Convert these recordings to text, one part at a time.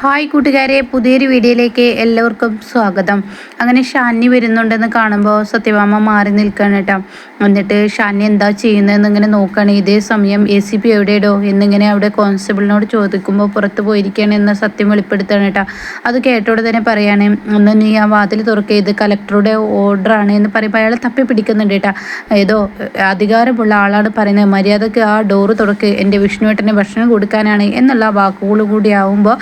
Hi കൂട്ടുകാരെ പുതിയൊരു വീഡിയോയിലേക്ക് എല്ലാവർക്കും സ്വാഗതം. അങ്ങനെ ഷാനി വരുന്നുണ്ടെന്ന് കാണുമ്പോൾ സത്യഭാമ മാറി നിൽക്കുകയാണ് കേട്ടോ. എന്നിട്ട് ഷാനി എന്താ ചെയ്യുന്നതെന്ന് ഇങ്ങനെ നോക്കുകയാണ് ഇതേ സമയം എ സി പി എവിടെയിടോ? എന്നിങ്ങനെ അവിടെ കോൺസ്റ്റബിളിനോട് ചോദിക്കുമ്പോൾ പുറത്ത് പോയിരിക്കുകയാണ് എന്ന സത്യം വെളിപ്പെടുത്തുകയാണ് കേട്ടോ. അത് കേട്ടോടെ തന്നെ പറയാണ് ഒന്ന് നീ ആ വാതിൽ തുറക്കുക ഇത് കലക്ടറുടെ ഓർഡറാണ് എന്ന് പറയുമ്പോൾ അയാൾ തപ്പി പിടിക്കുന്നുണ്ട് കേട്ടോ. ഏതോ അധികാരമുള്ള ആളാണ് പറയുന്നത്. മര്യാദയ്ക്ക് ആ ഡോറ് തുറക്ക്. എന്റെ വിഷ്ണുവേട്ടന് ഭക്ഷണം കൊടുക്കാനാണ് എന്നുള്ള വാക്കുകൾ കൂടി ആവുമ്പോൾ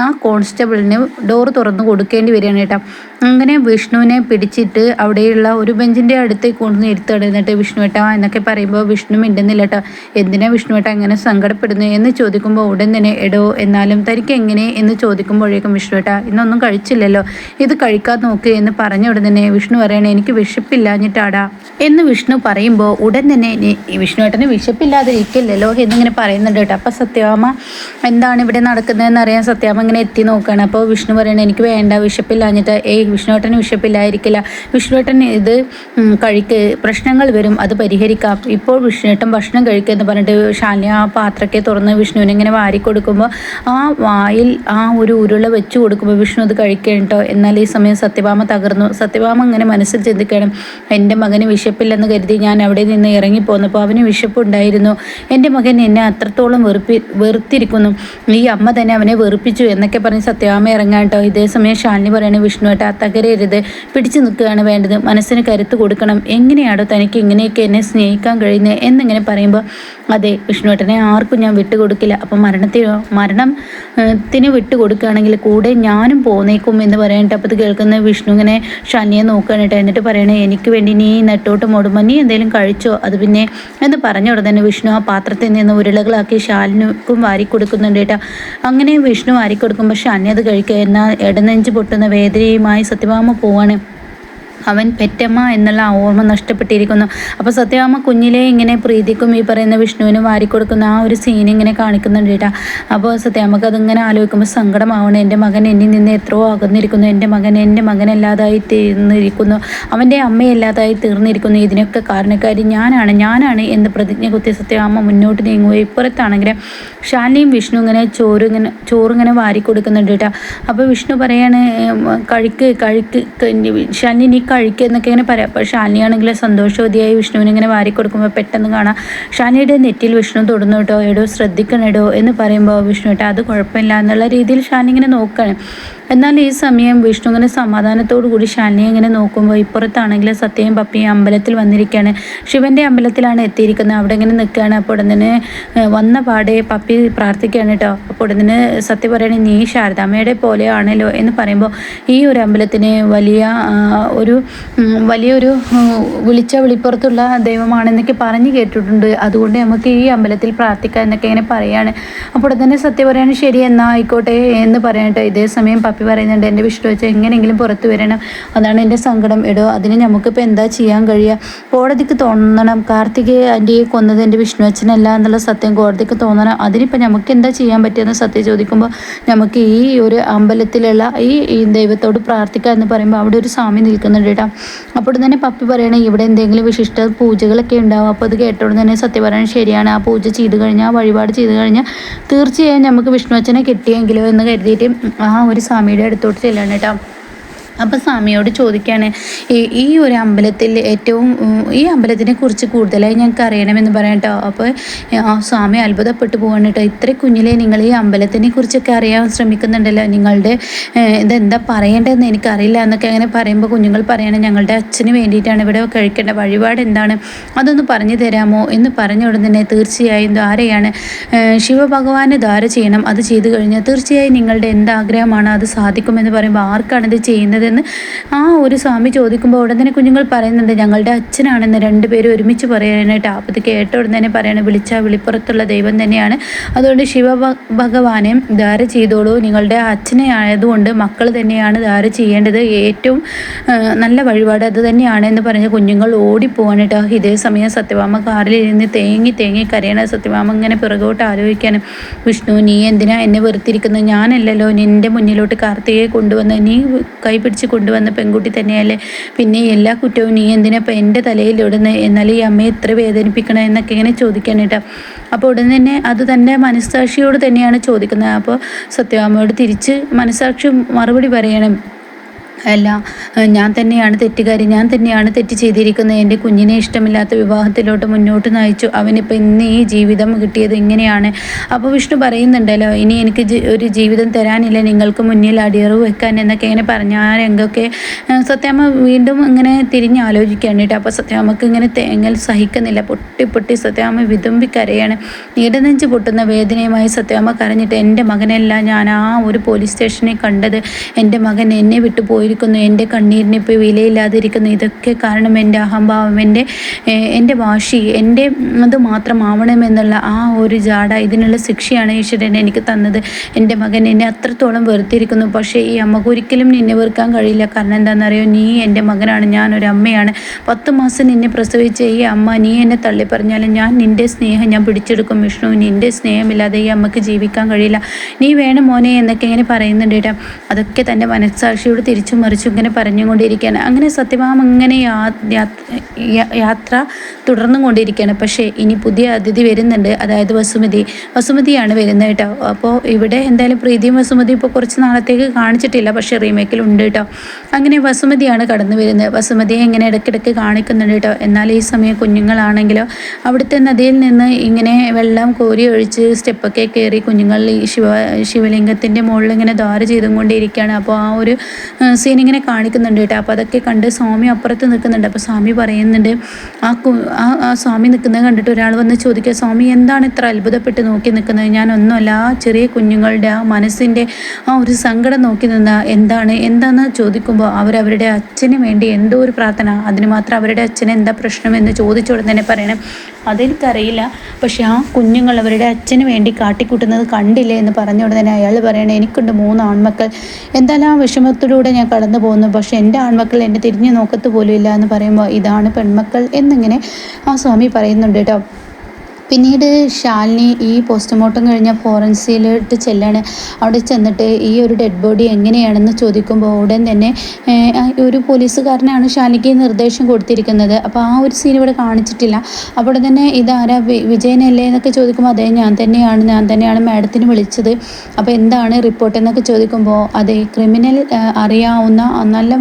ആ കോൺസ്റ്റബിളിന് ഡോറ് തുറന്ന് കൊടുക്കേണ്ടി വരികയാണ് കേട്ടോ. അങ്ങനെ വിഷ്ണുവിനെ പിടിച്ചിട്ട് അവിടെയുള്ള ഒരു ബെഞ്ചിന്റെ അടുത്തേക്ക് കൊണ്ടുവന്ന് ഇരുത്തുകയാണ് എന്നിട്ട് വിഷ്ണുവേട്ട എന്നൊക്കെ പറയുമ്പോൾ വിഷ്ണു മിണ്ടുന്നില്ല കേട്ടോ എന്തിനാ വിഷ്ണുവേട്ട ഇങ്ങനെ സങ്കടപ്പെടുന്നു എന്ന് ചോദിക്കുമ്പോൾ ഉടൻ തന്നെ എടോ എന്നാലും തനിക്ക് എങ്ങനെ എന്ന് ചോദിക്കുമ്പോഴേക്കും വിഷ്ണുവേട്ട ഇന്നൊന്നും കഴിച്ചില്ലല്ലോ. ഇത് കഴിക്കാൻ നോക്ക് എന്ന് പറഞ്ഞ ഉടൻ തന്നെ വിഷ്ണു പറയണേ എനിക്ക് വിശപ്പില്ലാഞ്ഞിട്ടാടാ. എന്ന് വിഷ്ണു പറയുമ്പോൾ ഉടൻ തന്നെ വിഷ്ണുവേട്ടന് വിശപ്പില്ലാതിരിക്കില്ലല്ലോ എന്നിങ്ങനെ പറയുന്നുണ്ട് കേട്ടോ. അപ്പം സത്യാമ്മ എന്താണ് ഇവിടെ നടക്കുന്നതെന്ന് അറിയാൻ സത്യാമ്മ ഇങ്ങനെ എത്തി നോക്കുകയാണ് അപ്പോൾ വിഷ്ണു പറയണേ എനിക്ക് വേണ്ട വിശപ്പില്ലാഞ്ഞിട്ട് ഏയ് വിഷ്ണുവേട്ടന് വിശപ്പില്ലായിരിക്കില്ല. വിഷ്ണുവേട്ടൻ ഇത് കഴിക്ക് പ്രശ്നങ്ങൾ വരും അത് പരിഹരിക്കാം. ഇപ്പോൾ വിഷ്ണുവേട്ടൻ ഭക്ഷണം കഴിക്കുക എന്ന് പറഞ്ഞിട്ട് ശാലിനി ആ പാത്രക്കെ തുറന്ന് വിഷ്ണുവിനെ വാരി കൊടുക്കുമ്പോൾ ആ വായിൽ ആ ഒരു ഉരുള വെച്ച് കൊടുക്കുമ്പോൾ വിഷ്ണു അത് കഴിക്കേണ്ടോ? എന്നാൽ ഈ സമയം സത്യഭാമ തകർന്നു. സത്യഭാമ ഇങ്ങനെ മനസ്സിൽ ചിന്തിക്കണം. എന്റെ മകന് വിശപ്പില്ലെന്ന് കരുതി ഞാൻ അവിടെ നിന്ന് ഇറങ്ങി ഇറങ്ങിപ്പോന്നപ്പോൾ അവന് വിശപ്പുണ്ടായിരുന്നു. എന്റെ മകൻ എന്നെ അത്രത്തോളം വെറുപ്പി വെറുത്തിരിക്കുന്നു. ഈ അമ്മ തന്നെ അവനെ വെറുപ്പിച്ചു എന്നൊക്കെ പറഞ്ഞ് സത്യഭാമ ഇറങ്ങാൻ കേട്ടോ ഇതേ സമയം ശാലിനി പറയണ വിഷ്ണുവേട്ട തകരരുത്. പിടിച്ചു നിൽക്കുകയാണ് വേണ്ടത്. മനസ്സിന് കരുത്ത് കൊടുക്കണം. എങ്ങനെയാണോ തനിക്ക് ഇങ്ങനെയൊക്കെ എന്നെ സ്നേഹിക്കാൻ കഴിയുന്നത് എന്നിങ്ങനെ പറയുമ്പോൾ അതെ വിഷ്ണുവേട്ടനെ ആർക്കും ഞാൻ വിട്ടുകൊടുക്കില്ല. അപ്പം മരണത്തിനോ മരണത്തിന് വിട്ടുകൊടുക്കുകയാണെങ്കിൽ കൂടെ ഞാനും പോന്നേക്കും എന്ന് പറയാനിട്ട് അപ്പോൾ ഇത് കേൾക്കുന്ന വിഷ്ണു ഇങ്ങനെ ഷനിയെ നോക്കുകയാണ് എന്നിട്ട് പറയണേ എനിക്ക് വേണ്ടി നീ നെട്ടോട്ട് മോടുമ്പോൾ നീ എന്തെങ്കിലും കഴിച്ചോ? അത് പിന്നെ എന്ന് പറഞ്ഞ ഉടനെ വിഷ്ണു ആ പാത്രത്തിൽ നിന്ന് ഉരുളകളാക്കി ഷാലിനും വാരി കൊടുക്കുന്നുണ്ട് കേട്ടോ. അങ്ങനെ വിഷ്ണു വാരി കൊടുക്കുമ്പോൾ ഷാനി അത് കഴിക്കുക. എന്നാൽ ഇടനെഞ്ച് പൊട്ടുന്ന വേദനയുമായി സത്യഭാമ പോവാണ്. അവൻ പെറ്റമ്മ എന്നുള്ള ഓർമ്മ നഷ്ടപ്പെട്ടിരിക്കുന്നു. അപ്പോൾ സത്യഭാമ കുഞ്ഞിലെ ഇങ്ങനെ പ്രീതിക്കും ഈ പറയുന്ന വിഷ്ണുവിനും വാരിക്കൊടുക്കുന്ന ആ ഒരു സീൻ ഇങ്ങനെ കാണിക്കുന്നുണ്ട് കേട്ടോ. അപ്പോൾ സത്യാമ്മക്ക് അതിങ്ങനെ ആലോചിക്കുമ്പോൾ സങ്കടമാവണം. എന്റെ മകൻ എന്നിൽ നിന്ന് എത്രയോ അകന്നിരിക്കുന്നു. എന്റെ മകൻ എന്റെ മകനല്ലാതായി തീർന്നിരിക്കുന്നു. അവന്റെ അമ്മയല്ലാതായി തീർന്നിരിക്കുന്നു. ഇതിനൊക്കെ കാരണക്കാരി ഞാനാണ്. ഞാനാണ് എന്ന് പ്രതിജ്ഞ കുത്തി സത്യഭാമ മുന്നോട്ട് നീങ്ങുകയും ഇപ്പുറത്താണെങ്കിൽ ഷാലിനിയും വിഷ്ണു ഇങ്ങനെ ചോറ് ഇങ്ങനെ ചോറിങ്ങനെ വാരി കൊടുക്കുന്നുണ്ട് കേട്ടോ. അപ്പോൾ വിഷ്ണു പറയാണ് കഴിക്ക് കഴിക്ക് ഷാലിനി നീ കഴിക്കുക എന്നൊക്കെ ഇങ്ങനെ പറയാം. അപ്പോൾ ഷാനിയാണെങ്കിൽ സന്തോഷവതിയായി വിഷ്ണുവിന് ഇങ്ങനെ വാരി കൊടുക്കുമ്പോൾ പെട്ടെന്ന് കാണാം ഷാനിയുടെ നെറ്റിൽ വിഷ്ണു തൊടുന്നു കേട്ടോ എടോ ശ്രദ്ധിക്കണേടോ എന്ന് പറയുമ്പോൾ വിഷ്ണു കേട്ടോ അത് കുഴപ്പമില്ല എന്നുള്ള രീതിയിൽ ഷാനി ഇങ്ങനെ നോക്കുകയാണ്. എന്നാൽ ഈ സമയം വിഷ്ണു സമാധാനത്തോടു കൂടി ശാലിനിയെ ഇങ്ങനെ നോക്കുമ്പോൾ ഇപ്പുറത്താണെങ്കിൽ സത്യയും പപ്പിയും അമ്പലത്തിൽ വന്നിരിക്കുകയാണ്. ശിവന്റെ അമ്പലത്തിലാണ് എത്തിയിരിക്കുന്നത്. അവിടെ ഇങ്ങനെ നിൽക്കുകയാണ്. അപ്പോൾ ഉടനെ വന്ന പാടെ പപ്പി പ്രാർത്ഥിക്കുകയാണ് കേട്ടോ. അപ്പോൾ ഉടനെ സത്യ പറയണേ നീ ശാരദാമ്മയുടെ പോലെയാണല്ലോ എന്ന് പറയുമ്പോൾ ഈ ഒരു അമ്പലത്തിന് വലിയ ഒരു വലിയൊരു വിളിച്ച വിളിപ്പുറത്തുള്ള ദൈവമാണെന്നൊക്കെ പറഞ്ഞു കേട്ടിട്ടുണ്ട്. അതുകൊണ്ട് നമുക്ക് ഈ അമ്പലത്തിൽ പ്രാർത്ഥിക്കാം എന്നൊക്കെ ഇങ്ങനെ പറയാണ്. അപ്പോൾ തന്നെ സത്യ പറയാണ് ശരി എന്നാ ആയിക്കോട്ടെ എന്ന് പറയട്ടെ ഇതേ സമയം പപ്പി ഹാപ്പി പറയുന്നുണ്ട് എന്റെ വിഷ്ണു വെച്ചാൽ എങ്ങനെയെങ്കിലും പുറത്ത് വരണം. അതാണ് എന്റെ സങ്കടം. ഇടോ അതിന് നമുക്കിപ്പോൾ എന്താ ചെയ്യാൻ കഴിയുക? കോടതിക്ക് തോന്നണം. കാർത്തികയെ ആന്റിയെ കൊന്നത് എന്റെ വിഷ്ണു അച്ഛനല്ല എന്നുള്ള സത്യം കോടതിക്ക് തോന്നണം. അതിനിപ്പോൾ നമുക്ക് എന്താ ചെയ്യാൻ പറ്റുമെന്ന് സത്യം ചോദിക്കുമ്പോൾ നമുക്ക് ഈ ഒരു അമ്പലത്തിലുള്ള ഈ ഈ ദൈവത്തോട് പ്രാർത്ഥിക്കുക എന്ന് പറയുമ്പോൾ അവിടെ ഒരു സ്വാമി നിൽക്കുന്നുണ്ട് കേട്ടോ. അപ്പോൾ തന്നെ പപ്പി പറയണേ ഇവിടെ എന്തെങ്കിലും വിശിഷ്ട പൂജകളൊക്കെ ഉണ്ടാവും. അപ്പോൾ അത് കേട്ടോട് തന്നെ സത്യം പറയണം ശരിയാണ്. ആ പൂജ ചെയ്ത് കഴിഞ്ഞാൽ വഴിപാട് ചെയ്ത് കഴിഞ്ഞാൽ തീർച്ചയായും നമുക്ക് വിഷ്ണു അച്ഛനെ കിട്ടിയെങ്കിലോ എന്ന് കരുതിയിട്ട് ആ ഒരു സ്വാമി സ്വാമിയുടെ അടുത്തോട്ട് ചെല്ലണം കേട്ടോ. അപ്പം സ്വാമിയോട് ചോദിക്കുകയാണ് ഈ ഒരു അമ്പലത്തിൽ ഏറ്റവും ഈ അമ്പലത്തിനെ കുറിച്ച് കൂടുതലായി ഞങ്ങൾക്ക് അറിയണമെന്ന് പറയാം കേട്ടോ അപ്പോൾ ആ സ്വാമി അത്ഭുതപ്പെട്ടു പോവാണ് കേട്ടോ ഇത്ര കുഞ്ഞിലെ നിങ്ങൾ ഈ അമ്പലത്തിനെ കുറിച്ചൊക്കെ അറിയാൻ ശ്രമിക്കുന്നുണ്ടല്ലോ. നിങ്ങളുടെ ഇതെന്താ പറയേണ്ടതെന്ന് എനിക്കറിയില്ല എന്നൊക്കെ അങ്ങനെ പറയുമ്പോൾ കുഞ്ഞുങ്ങൾ പറയണം ഞങ്ങളുടെ അച്ഛന് വേണ്ടിയിട്ടാണ് ഇവിടെ കഴിക്കേണ്ട വഴിപാട് എന്താണ്? അതൊന്ന് പറഞ്ഞു തരാമോ? എന്ന് പറഞ്ഞ ഉടൻ തന്നെ തീർച്ചയായും ധാരയാണ് ശിവഭഗവാന് ധാര ചെയ്യണം. അത് ചെയ്തു കഴിഞ്ഞാൽ തീർച്ചയായും നിങ്ങളുടെ എന്താഗ്രഹമാണ് അത് സാധിക്കുമെന്ന് പറയുമ്പോൾ ആർക്കാണ് ഇത് ചെയ്യുന്നത് എന്ന് ആ ഒരു സ്വാമി ചോദിക്കുമ്പോൾ ഉടൻ തന്നെ കുഞ്ഞുങ്ങൾ പറയുന്നുണ്ട് ഞങ്ങളുടെ അച്ഛനാണെന്ന് രണ്ടുപേരും ഒരുമിച്ച് പറയാനായിട്ട് ഇത് കേട്ട ഉടൻ തന്നെ പറയണം വിളിച്ച വിളിപ്പുറത്തുള്ള ദൈവം തന്നെയാണ്. അതുകൊണ്ട് ശിവ ഭഗവാനെ ധാര ചെയ്തോളൂ. നിങ്ങളുടെ അച്ഛനെ ആയതുകൊണ്ട് മക്കൾ തന്നെയാണ് ധാര ചെയ്യേണ്ടത്. ഏറ്റവും നല്ല വഴിപാട് അത് തന്നെയാണ് എന്ന് പറഞ്ഞ് കുഞ്ഞുങ്ങൾ ഓടിപ്പോവാനായിട്ട് ഇതേ സമയം സത്യഭാമ കാറിൽ ഇരുന്ന് തേങ്ങി തേങ്ങി കരയണ സത്യഭാമ ഇങ്ങനെ പിറകോട്ട് ആലോചിക്കാൻ വിഷ്ണു നീ എന്തിനാ എന്നെ വെറുത്തിരിക്കുന്നത്? ഞാനല്ലല്ലോ നിന്റെ മുന്നിലോട്ട് കാർത്തികയെ കൊണ്ടുവന്ന് നീ കൈപിടി പിടിച്ച് കൊണ്ടുവന്ന പെൺകുട്ടി തന്നെയല്ലേ? പിന്നെ എല്ലാ കുറ്റവും നീ എന്തിനാ എന്റെ തലയിൽ ഇടുന്നത് എന്നാൽ ഈ അമ്മയെ ഇത്ര വേദനിപ്പിക്കണം എന്നൊക്കെ ഇങ്ങനെ ചോദിക്കാൻ കേട്ടോ. അപ്പോൾ ഉടൻ തന്നെ അത് തന്റെ മനസ്സാക്ഷിയോട് തന്നെയാണ് ചോദിക്കുന്നത്. അപ്പോൾ സത്യഭാമയോട് തിരിച്ച് മനസ്സാക്ഷി മറുപടി പറയണം. അല്ല ഞാൻ തന്നെയാണ് തെറ്റുകാരി. ഞാൻ തന്നെയാണ് തെറ്റ് ചെയ്തിരിക്കുന്നത്. എന്റെ കുഞ്ഞിനെ ഇഷ്ടമില്ലാത്ത വിവാഹത്തിലോട്ട് മുന്നോട്ട് നയിച്ചു. അവനിപ്പോൾ ഇന്ന് ഈ ജീവിതം കിട്ടിയത് ഇങ്ങനെയാണ്. അപ്പോൾ വിഷ്ണു പറയുന്നുണ്ടല്ലോ ഇനി എനിക്ക് ഒരു ജീവിതം തരാനില്ല. നിങ്ങൾക്ക് മുന്നിൽ അടിയറവ് വെക്കാൻ എന്നൊക്കെ ഇങ്ങനെ പറഞ്ഞ ആ രംഗമൊക്കെ സത്യാമ്മ വീണ്ടും ഇങ്ങനെ തിരിഞ്ഞ് ആലോചിക്കുകയാണ് കേട്ടോ. അപ്പോൾ സത്യാമ്മക്ക് ഇങ്ങനെ തേങ്ങൽ സഹിക്കുന്നില്ല. പൊട്ടി പൊട്ടി സത്യാമ്മ വിതുമ്പി കരയാണ് ഇടനെഞ്ച് പൊട്ടുന്ന വേദനയുമായി സത്യാമ്മ കരഞ്ഞിട്ട് എന്റെ മകനെല്ലാം ഞാൻ ആ ഒരു പോലീസ് സ്റ്റേഷനെ കണ്ടത്. എന്റെ മകൻ എന്നെ വിട്ടു പോയി പോയിരിക്കുന്നു എന്റെ കണ്ണീരിന് ഇപ്പോൾ വിലയില്ലാതിരിക്കുന്നു. ഇതൊക്കെ കാരണം എന്റെ അഹംഭാവം എന്റെ എന്റെ വാശി എന്റെ അത് മാത്രമാവണമെന്നുള്ള ആ ഒരു ജാട ഇതിനുള്ള ശിക്ഷയാണ് ഈശ്വരൻ എനിക്ക് തന്നത്. എന്റെ മകൻ എന്നെ അത്രത്തോളം വെറുത്തിരിക്കുന്നു. പക്ഷേ ഈ അമ്മയ്ക്ക് ഒരിക്കലും നിന്നെ വെറുക്കാൻ കഴിയില്ല. കാരണം എന്താണെന്നറിയോ? നീ എന്റെ മകനാണ്. ഞാനൊരു അമ്മയാണ്. പത്ത് മാസം നിന്നെ പ്രസവിച്ച ഈ അമ്മ നീ എന്നെ തള്ളി പറഞ്ഞാലും ഞാൻ നിന്റെ സ്നേഹം ഞാൻ പിടിച്ചെടുക്കും. വിഷ്ണു നിന്റെ സ്നേഹമില്ലാതെ ഈ അമ്മയ്ക്ക് ജീവിക്കാൻ കഴിയില്ല. നീ വേണം മോനെ എന്നൊക്കെ ഇങ്ങനെ പറയുന്നുണ്ട് കേട്ടോ. അതൊക്കെ തന്റെ മനസ്സാക്ഷിയോട് തിരിച്ചു മറിച്ചും ഇങ്ങനെ പറഞ്ഞുകൊണ്ടിരിക്കുകയാണ്. അങ്ങനെ സത്യഭാമ ഇങ്ങനെ യാത്ര തുടർന്നു കൊണ്ടിരിക്കുകയാണ് പക്ഷേ ഇനി പുതിയ അതിഥി വരുന്നുണ്ട്. അതായത് വസുമതി. വസുമതിയാണ് വരുന്നത് കേട്ടോ. അപ്പോൾ ഇവിടെ എന്തായാലും പ്രീതിയും വസുമതി ഇപ്പോൾ കുറച്ച് നാളത്തേക്ക് കാണിച്ചിട്ടില്ല. പക്ഷേ റീമേക്കിലുണ്ട് കേട്ടോ. അങ്ങനെ വസുമതിയാണ് കടന്നു വരുന്നത്. വസുമതിയെ ഇങ്ങനെ ഇടയ്ക്കിടയ്ക്ക് കാണിക്കുന്നുണ്ട് കേട്ടോ. എന്നാൽ ഈ സമയം കുഞ്ഞുങ്ങളാണെങ്കിലോ അവിടുത്തെ നദിയിൽ നിന്ന് ഇങ്ങനെ വെള്ളം കോരി ഒഴിച്ച് സ്റ്റെപ്പൊക്കെ കയറി കുഞ്ഞുങ്ങൾ ഈ ശിവ ശിവലിംഗത്തിന്റെ മുകളിൽ ഇങ്ങനെ ദ്വാര ചെയ്തും കൊണ്ടിരിക്കുകയാണ് അപ്പോൾ ആ ഒരു സീൻ ഇങ്ങനെ കാണിക്കുന്നുണ്ട് കേട്ടോ. അപ്പോൾ അതൊക്കെ കണ്ട് സ്വാമി അപ്പുറത്ത് നിൽക്കുന്നുണ്ട്. അപ്പോൾ സ്വാമി പറയുന്നുണ്ട് ആ ആ സ്വാമി നിൽക്കുന്നത് കണ്ടിട്ട് ഒരാൾ വന്ന് ചോദിക്കുക സ്വാമി എന്താണ് ഇത്ര അത്ഭുതപ്പെട്ട് നോക്കി നിൽക്കുന്നത്? ഞാൻ ഒന്നുമല്ല ആ ചെറിയ കുഞ്ഞുങ്ങളുടെ ആ മനസ്സിന്റെ ആ ഒരു സങ്കടം നോക്കി നിന്ന എന്താണ്? എന്താണെന്ന് ചോദിക്കുമ്പോൾ അവരവരുടെ അച്ഛന് വേണ്ടി എന്തോ ഒരു പ്രാർത്ഥന. അതിന് മാത്രം അവരുടെ അച്ഛന് എന്താ പ്രശ്നം എന്ന് ചോദിച്ചോടെ തന്നെ പറയണം. അതെനിക്കറിയില്ല. പക്ഷേ ആ കുഞ്ഞുങ്ങൾ അവരുടെ അച്ഛന് വേണ്ടി കാട്ടിക്കൂട്ടുന്നത് കണ്ടില്ലേ എന്ന് പറഞ്ഞ ഉടനെ അയാൾ പറയണേ എനിക്കുണ്ട് മൂന്ന് ആൺമക്കൾ. എന്തായാലും ആ വിഷമത്തിലൂടെ ഞാൻ കടന്നു പോകുന്നു. പക്ഷെ എന്റെ ആൺമക്കൾ എന്നെ തിരിഞ്ഞു നോക്കത്ത് പോലും ഇല്ല എന്ന് പറയുമ്പോൾ ഇതാണ് പെൺമക്കൾ എന്നിങ്ങനെ ആ സ്വാമി പറയുന്നുണ്ട് കേട്ടോ. പിന്നീട് ഷാലിനി ഈ പോസ്റ്റ്മോർട്ടം കഴിഞ്ഞ ഫോറൻസിയിലോട്ട് ചെല്ലാണ്. അവിടെ ചെന്നിട്ട് ഈ ഒരു ഡെഡ് ബോഡി എങ്ങനെയാണെന്ന് ചോദിക്കുമ്പോൾ ഉടൻ തന്നെ ഒരു പോലീസുകാരനാണ് ശാലിനിക്ക് നിർദ്ദേശം കൊടുത്തിരിക്കുന്നത്. അപ്പോൾ ആ ഒരു സീൻ ഇവിടെ കാണിച്ചിട്ടില്ല. അവിടെ തന്നെ ഇതാരാ വിജയനല്ലേ എന്നൊക്കെ ചോദിക്കുമ്പോൾ അതേ ഞാൻ തന്നെയാണ് ഞാൻ തന്നെയാണ് മാഡത്തിന് വിളിച്ചത്. അപ്പോൾ എന്താണ് റിപ്പോർട്ട് എന്നൊക്കെ ചോദിക്കുമ്പോൾ അതെ ക്രിമിനൽ അറിയാവുന്ന നല്ല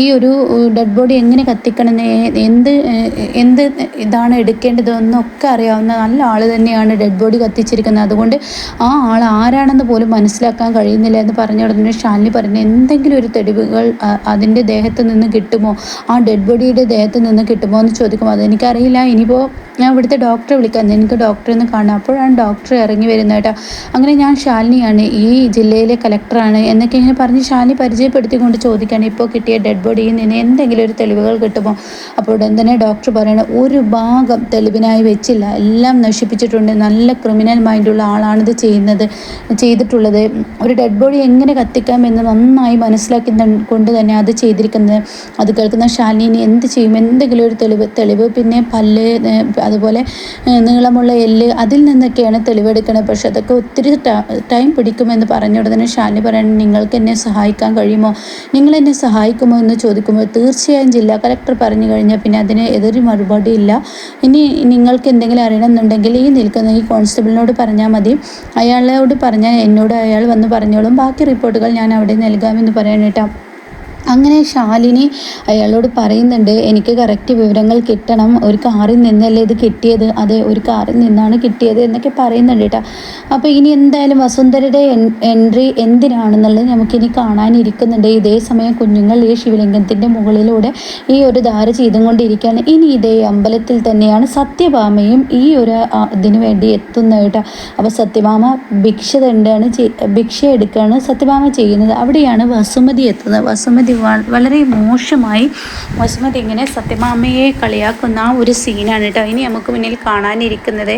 ഈ ഒരു ഡെഡ് ബോഡി എങ്ങനെ കത്തിക്കണം എന്ത് എന്ത് ഇതാണ് എടുക്കേണ്ടതെന്നൊക്കെ അറിയാവുന്ന നല്ല ആൾ തന്നെയാണ് ഡെഡ് ബോഡി കത്തിച്ചിരിക്കുന്നത്. അതുകൊണ്ട് ആ ആൾ ആരാണെന്ന് പോലും മനസ്സിലാക്കാൻ കഴിയുന്നില്ല എന്ന് പറഞ്ഞ ഉടനെ ഷാലിനി പറഞ്ഞു എന്തെങ്കിലും ഒരു തെളിവുകൾ അതിന്റെ ദേഹത്ത് നിന്ന് കിട്ടുമോ? ആ ഡെഡ് ബോഡിയുടെ ദേഹത്ത് നിന്ന് കിട്ടുമോ എന്ന് ചോദിക്കുമ്പോൾ അതെനിക്കറിയില്ല ഇനിയിപ്പോൾ ഞാൻ ഇവിടുത്തെ ഡോക്ടറെ വിളിക്കാം. എനിക്ക് ഡോക്ടറെ ഒന്ന് കാണാം. അപ്പോഴാണ് ഡോക്ടർ ഇറങ്ങി വരുന്നത് കേട്ടോ. അങ്ങനെ ഞാൻ ശാലിനിയാണ് ഈ ജില്ലയിലെ കലക്ടറാണ് എന്നൊക്കെ ഇങ്ങനെ പറഞ്ഞ് ശാലിനി പരിചയപ്പെടുത്തിക്കൊണ്ട് ചോദിക്കുകയാണ് ഇപ്പോൾ കിട്ടിയ ഡെഡ് ബോഡിയിൽ നിന്ന് എന്തെങ്കിലും ഒരു തെളിവുകൾ കിട്ടുമോ? അപ്പോൾ ഉടൻ തന്നെ ഡോക്ടർ പറയണ ഒരു ഭാഗം തെളിവിനായി വെച്ചില്ല. എല്ലാം നശിപ്പിച്ചിട്ടുണ്ട്. നല്ല ക്രിമിനൽ മൈൻഡുള്ള ആളാണിത് ചെയ്യുന്നത് ചെയ്തിട്ടുള്ളത്. ഒരു ഡെഡ് ബോഡി എങ്ങനെ കത്തിക്കാം എന്ന് നന്നായി മനസ്സിലാക്കി കൊണ്ട് തന്നെ അത് ചെയ്തിരിക്കുന്നത്. അത് കേൾക്കുന്ന ശാലിനി എന്ത് ചെയ്യും? എന്തെങ്കിലും ഒരു തെളിവ് തെളിവ് പിന്നെ പല്ല് അതുപോലെ നീളമുള്ള എല്ല് അതിൽ നിന്നൊക്കെയാണ് തെളിവെടുക്കുന്നത് പക്ഷെ അതൊക്കെ ഒത്തിരി ടൈം പിടിക്കുമെന്ന് പറഞ്ഞ ഉടനെ ഷാനി പറയണം നിങ്ങൾക്ക് എന്നെ സഹായിക്കാൻ കഴിയുമോ? നിങ്ങൾ എന്നെ സഹായിക്കുമോ? എന്ന് ചോദിക്കുമ്പോൾ തീർച്ചയായും ജില്ലാ കലക്ടർ പറഞ്ഞു കഴിഞ്ഞാൽ പിന്നെ അതിന് എതൊരു മറുപടി ഇല്ല. ഇനി നിങ്ങൾക്ക് എന്തെങ്കിലും അറിയണമെന്നുണ്ടെങ്കിൽ ഈ നിൽക്കുന്ന ഈ കോൺസ്റ്റബിളിനോട് പറഞ്ഞാൽ മതി. അയാളോട് പറഞ്ഞാൽ എന്നോട് അയാൾ വന്ന് പറഞ്ഞോളും. ബാക്കി റിപ്പോർട്ടുകൾ ഞാൻ അവിടെ നൽകാമെന്ന് പറയാനേട്ടാ അങ്ങനെ ശാലിനി അയാളോട് പറയുന്നുണ്ട് എനിക്ക് കറക്റ്റ് വിവരങ്ങൾ കിട്ടണം. ഒരു കാറിൽ നിന്നല്ലേ ഇത് കിട്ടിയത്? അതെ ഒരു കാറിൽ നിന്നാണ് കിട്ടിയത് എന്നൊക്കെ പറയുന്നുണ്ട് കേട്ടോ അപ്പോൾ ഇനി എന്തായാലും വസുന്ധരയുടെ എൻട്രി എന്തിനാണെന്നുള്ളത് നമുക്കിനി കാണാനിരിക്കുന്നുണ്ട്. ഇതേ സമയം കുഞ്ഞുങ്ങൾ ഈ ശിവലിംഗത്തിന്റെ മുകളിലൂടെ ഈ ഒരു ധാര ചെയ്തുകൊണ്ടിരിക്കുകയാണ്. ഇനി ഇതേ അമ്പലത്തിൽ തന്നെയാണ് സത്യഭാമയും ഈ ഒരു ഇതിനു വേണ്ടി എത്തുന്നത് കേട്ടോ അപ്പോൾ സത്യഭാമ ഭിക്ഷ തണ്ടാണ് ഭിക്ഷ എടുക്കുകയാണ് സത്യഭാമ ചെയ്യുന്നത്. അവിടെയാണ് വസുമതി എത്തുന്നത്. വസുമതി വളരെ മോശമായി വസുമതി ഇങ്ങനെ സത്യഭാമയെ കളിയാക്കുന്ന ഒരു സീനാണ് കേട്ടോ. ഇനി നമുക്ക് മുന്നിൽ കാണാനിരിക്കുന്നത്.